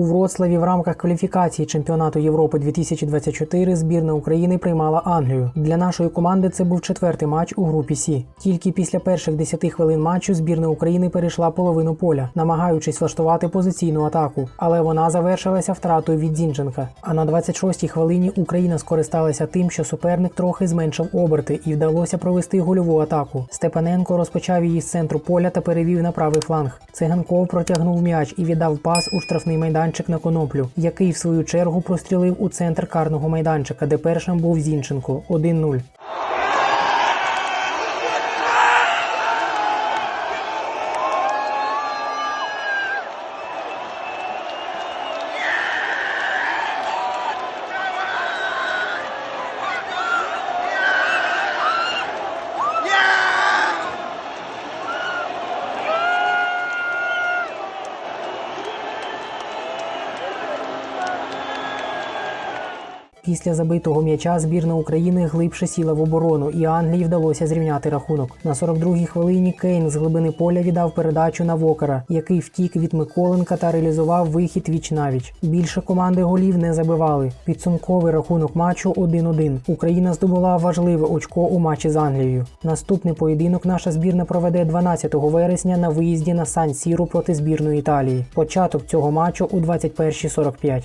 У Вроцлаві в рамках кваліфікації чемпіонату Європи 2024 збірна України приймала Англію. Для нашої команди це був четвертий матч у групі Сі. Тільки після перших 10 хвилин матчу збірна України перейшла половину поля, намагаючись влаштувати позиційну атаку, але вона завершилася втратою від Зінченка. А на 26-й хвилині Україна скористалася тим, що суперник трохи зменшив оберти і вдалося провести гольову атаку. Степаненко розпочав її з центру поля та перевів на правий фланг. Циганков протягнув м'яч і віддав пас у штрафний майданчик на коноплю, який в свою чергу прострілив у центр карного майданчика, де першим був Зінченко 1-0. Після забитого м'яча збірна України глибше сіла в оборону, і Англії вдалося зрівняти рахунок. На 42-й хвилині Кейн з глибини поля віддав передачу на Вокера, який втік від Миколенка та реалізував вихід віч навіч. Більше команди голів не забивали. Підсумковий рахунок матчу 1-1. Україна здобула важливе очко у матчі з Англією. Наступний поєдинок наша збірна проведе 12 вересня на виїзді на Сан Сіру проти збірної Італії. Початок цього матчу у 21.45.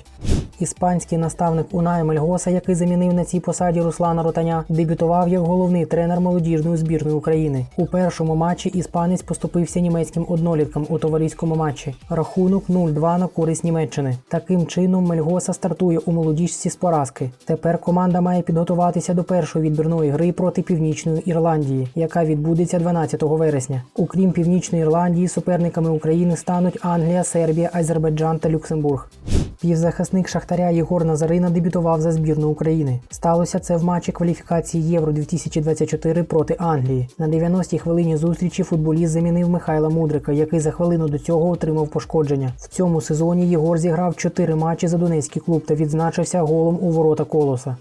Іспанський наставник Унай Мельгоса, який замінив на цій посаді Руслана Ротаня, дебютував як головний тренер молодіжної збірної України. У першому матчі іспанець поступився німецьким одноліткам у товариському матчі. Рахунок 0-2 на користь Німеччини. Таким чином Мельгоса стартує у молодіжці з поразки. Тепер команда має підготуватися до першої відбірної гри проти Північної Ірландії, яка відбудеться 12 вересня. Окрім Північної Ірландії, суперниками України стануть Англія, Сербія, Азербайджан та Люксембург. Півзахисник Шахтаря Єгор Назарина дебютував за збірну України. Сталося це в матчі кваліфікації Євро 2024 проти Англії. На 90-й хвилині зустрічі футболіст замінив Михайла Мудрика, який за хвилину до цього отримав пошкодження. В цьому сезоні Єгор зіграв 4 матчі за донецький клуб та відзначився голом у ворота колоса.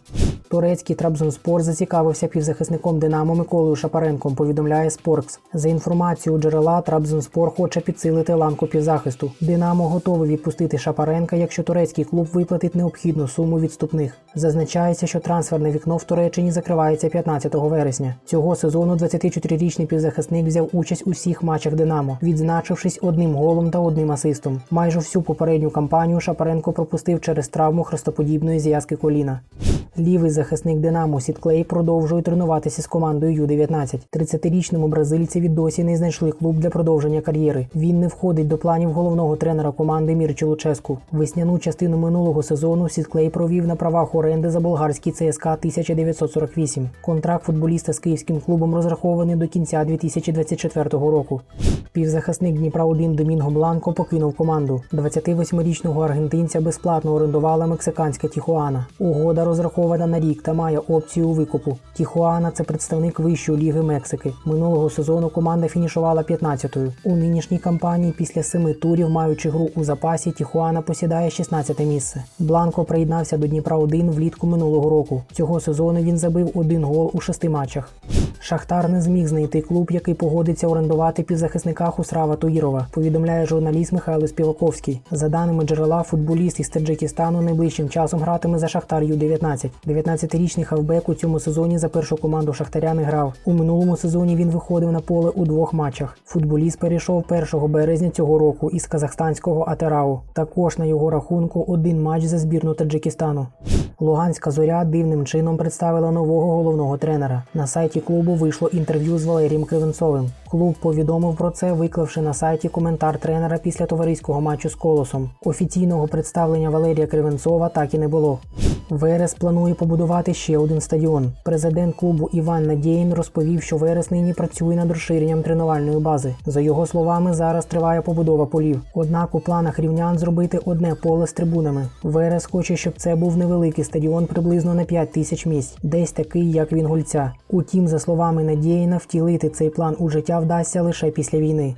Турецький Трабзонспор зацікавився півзахисником Динамо Миколою Шапаренком. Повідомляє Споркс. За інформацією джерела, Трабзонспор хоче підсилити ланку півзахисту. Динамо готовий відпустити Шапаренка, якщо турецький клуб виплатить необхідну суму відступних. Зазначається, що трансферне вікно в Туреччині закривається 15 вересня. Цього сезону 24-річний півзахисник взяв участь у всіх матчах Динамо, відзначившись одним голом та одним асистом. Майже всю попередню кампанію Шапаренко пропустив через травму хрестоподібної зв'язки коліна. Лівий захисник Динамо Сітклей продовжує тренуватися з командою Ю-19. 30-річному бразильцеві досі не знайшли клуб для продовження кар'єри. Він не входить до планів головного тренера команди Мірчі Луческу. Весняну частину минулого сезону Сітклей провів на правах оренди за болгарський ЦСКА 1948. Контракт футболіста з київським клубом розрахований до кінця 2024 року. Півзахисник Дніпра 1 Домінго Бланко покинув команду. 28-річного аргентинця безплатно орендувала мексиканська Тіхуана. Угода розрахована на рік та має опцію викупу. Тіхуана це представник вищої ліги Мексики. Минулого сезону команда фінішувала 15-ю. У нинішній кампанії після семи турів, маючи гру у запасі, Тіхуана посідає 16-те місце. Бланко приєднався до Дніпра 1 влітку минулого року. Цього сезону він забив один гол у шести матчах. Шахтар не зміг знайти клуб, який погодиться орендувати півзахисника Хусрава Туїрова, повідомляє журналіст Михайло Співаковський. За даними джерела, футболіст із Таджикистану найближчим часом гратиме за Шахтар Ю-19. 19-річний хавбек у цьому сезоні за першу команду Шахтаря не грав. У минулому сезоні він виходив на поле у двох матчах. Футболіст перейшов 1 березня цього року із казахстанського Атерау. Також на його рахунку один матч за збірну Таджикистану. Луганська зоря дивним чином представила нового головного тренера. На сайті клубу вийшло інтерв'ю з Валерієм Кривенцовим. Клуб повідомив про це, виклавши на сайті коментар тренера після товариського матчу з колосом. Офіційного представлення Валерія Кривенцова так і не було. Верес планує побудувати ще один стадіон. Президент клубу Іван Надєїн розповів, що Верес нині працює над розширенням тренувальної бази. За його словами, зараз триває побудова полів. Однак у планах рівнян зробити одне поле з трибунами. Верес хоче, щоб це був невеликий стадіон приблизно на 5 тисяч місць, десь такий, як він гульця. Утім, за словами Надєїна, втілити цей план у життя вдасться лише після війни.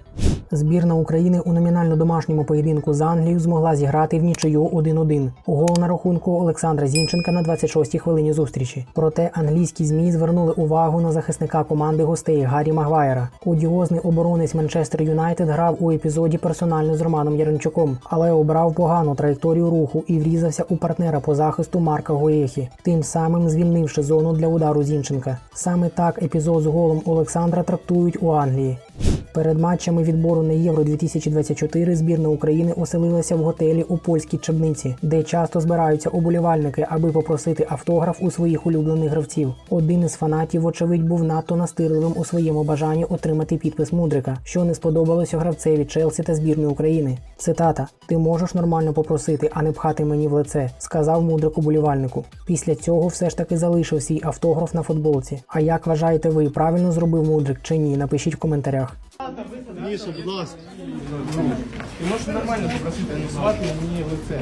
Збірна України у номінально домашньому поєдинку з Англією змогла зіграти в нічию 1-1. Гол на рахунку Олександра Зінченка на 26-й хвилині зустрічі. Проте англійські змі звернули увагу на захисника команди гостей Гаррі Магуайра. Одіозний оборонець Манчестер Юнайтед грав у епізоді персонально з Романом Яремчуком, але обрав погану траєкторію руху і врізався у партнера по захисту Марка Гоєхі, тим самим звільнивши зону для удару Зінченка. Саме так епізод з голом Олександра трактують у Англії. Перед матчами відбору на Євро 2024 збірна України оселилася в готелі у польській Чебниці, де часто збираються оболівальники, аби попросити автограф у своїх улюблених гравців. Один із фанатів, вочевидь, був надто настирливим у своєму бажанні отримати підпис Мудрика, що не сподобалося гравцеві Челсі та збірної України. Цитата: Ти можеш нормально попросити, а не пхати мені в лице, сказав Мудрик уболівальнику. Після цього все ж таки залишив свій автограф на футболці. А як вважаєте ви, правильно зробив Мудрик чи ні? Напишіть в коментарях. Міша, будь ласка. Ти можеш нормально попросити, а не звати мені лице.